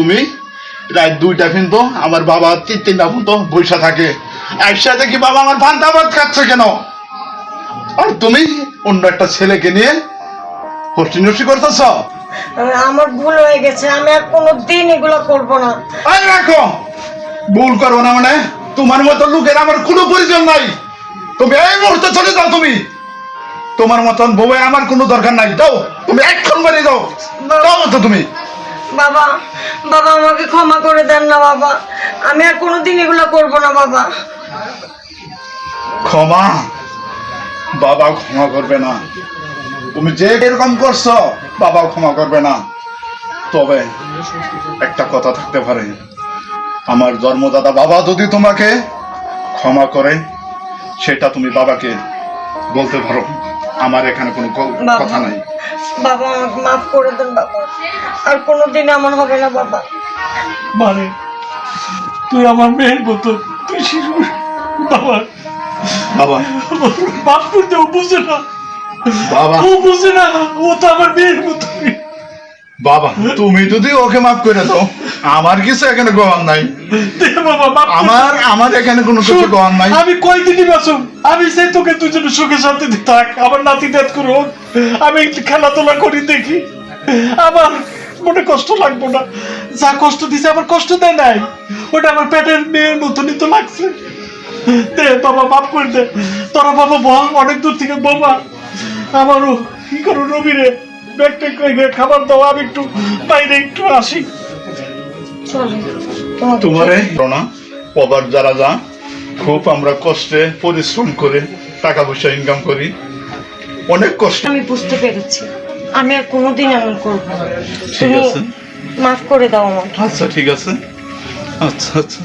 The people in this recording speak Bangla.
তুমি? রাত দুইটা কিন্তু আমার বাবা তিন তিনটা পর্যন্ত বৈশা থাকে। একসাথে কি বাবা আমার পান্তা ভাত খাচ্ছে কেন? আর তুমি অন্য একটা ছেলেকে নিয়ে হস্টি নষ্টি করতেছ? আমার ভুল হয়ে গেছে আমি আর কোনো দিন এগুলো করব না। আরে রাখো! ভুল করব না মানে তোমার মতো লোকের আমার কোনো পরিচয় নাই। তুমি এই মুহূর্তে চলে যাও তুমি। তোমার মতন বউ আমার কোনো দরকার নাই। দাও তুমি এখন বাড়ি দাও। দাও তো তুমি। বাবা বাবা আমাকে ক্ষমা করে দেন না বাবা। আমি আর কোনো দিন এগুলো করব না বাবা। ক্ষমা? বাবা ক্ষমা করবে না। তুমি যে এরকম করছ বাবা ক্ষমা করবে না। তবে একটা কথা থাকতে পারে। আমার জন্মদাতা বাবা যদি তোমাকে ক্ষমা করে সেটা তুমি বাবাকে বলতে পারো। আমার এখানে কোনো কথা নাই। বাবা আমাকে মাফ করে দেন বাবা। আর কোনোদিন এমন হবে না বাবা। মানে তুই আমার মেয়ের মতো তুই শিশু। বাবা। বাবা। মাফ করতে ও বুঝে না। বাবা। ও বুঝে না ও তো আমার মেয়ের মতো। বাবা তুমি যদি ওকে মাফ করে দাও। আমার কিছু এখানে গোয়ান নাই। আমার আমার এখানে কোনো কিছু গোয়ান নাই। আমি কয়দিনই বাঁচুম আমি সেই তোকে তুই দুজন সুখে শান্তিতে থাক আমার নাতি দেখ করো। আমি একটু খেলাধুলা করি দেখি। আমার মনে কষ্ট লাগবো না। যা কষ্ট দিছে আমার কষ্ট দেয় নাই। ওটা আমার পেটের মেয়ের মতনই তো লাগছে। দে বাবা মাফ করে দে। তোরা বাবা বল অনেক দূর থেকে বাবা। আমারও কি করো রবিরে? ব্যাগ ট্যাগ খাবার দাও আমি একটু বাইরে একটু আসি। তোমারে না পবার যারা যা খুব আমরা কষ্টে পরিশ্রম করে টাকা পয়সা ইনকাম করি। অনেক কষ্ট। আমি বুঝতে পেরেছি। আমি আর কোনোদিন এমন করব না। ঠিক আছে। মাফ করে দাও আমাকে। আচ্ছা ঠিক আছে। আচ্ছা আচ্ছা।